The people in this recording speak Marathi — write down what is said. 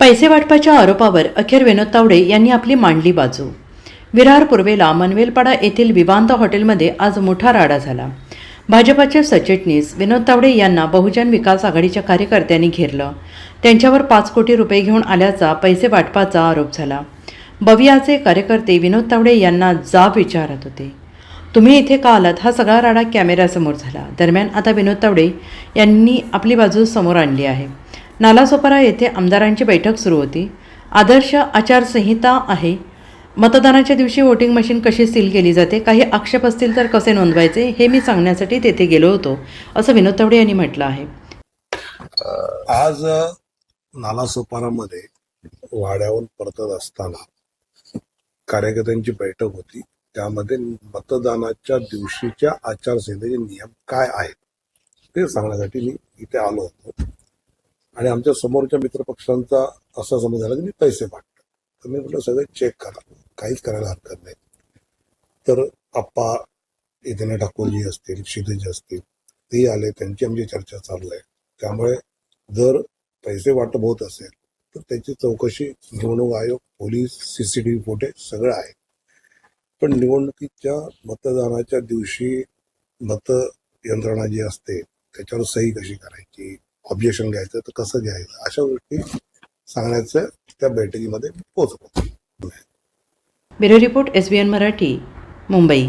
पैसे वाटपाच्या आरोपावर अखेर विनोद तावडे यांनी आपली मांडली बाजू. विरार पूर्वेला मनवेलपाडा येथील विवांत हॉटेलमध्ये आज मोठा राडा झाला. भाजपाचे सचिटणीस विनोद तावडे यांना बहुजन विकास आघाडीच्या कार्यकर्त्यांनी घेरलं. त्यांच्यावर पाच कोटी रुपये घेऊन आल्याचा पैसे वाटपाचा आरोप झाला. बवियाचे कार्यकर्ते विनोद तावडे यांना जाब विचारत होते. तुम्ही इथे का आलात? हा सगळा राडा कॅमेऱ्यासमोर झाला. दरम्यान आता विनोद तावडे यांनी आपली बाजू समोर आणली आहे. नालासोपारा येथे आमदारांची बैठक सुरू होती. आदर्श आचारसंहिता आहे. मतदानाच्या दिवशी वोटिंग मशीन कशी सील केली जाते काही आक्षेप असतील तर कसे नोंदवायचे हे मी सांगण्यासाठी तेथे गेलो होतो असं विनोद तावडे यांनी म्हटलं आहे. आज नालासोपारामध्ये वाड्याहून परतत असताना कार्यकर्त्यांची बैठक होती. त्यामध्ये मतदानाच्या दिवशीच्या आचारसंहितेचे नियम काय आहेत ते सांगण्यासाठी मी इथे आलो होतो. आणि आमच्या समोरच्या मित्रपक्षांचा असा समज झाला की मी पैसे मागतो. तर मी म्हटलं सगळं चेक करा. काहीच करायला हरकत नाही. तर आप्पा इथे ठाकूरजी असतील क्षितिज असतील तेही आले. त्यांची आमची चर्चा चालू आहे त्यामुळे जर पैसे वाटप होत असेल तर त्याची चौकशी निवडणूक आयोग पोलीस सीसीटीव्ही फुटेज सगळं आहे. पण निवडणुकीच्या मतदानाच्या दिवशी मत यंत्रणा जी असते त्याच्यावर सही कशी करायची? ऑब्जेक्शन घ्यायचं तर कसं घ्यायचं. अशा गोष्टी सांगण्याचं त्या बैठकीमध्ये पोहोचलो. Bureau report S B N Marathi Mumbai.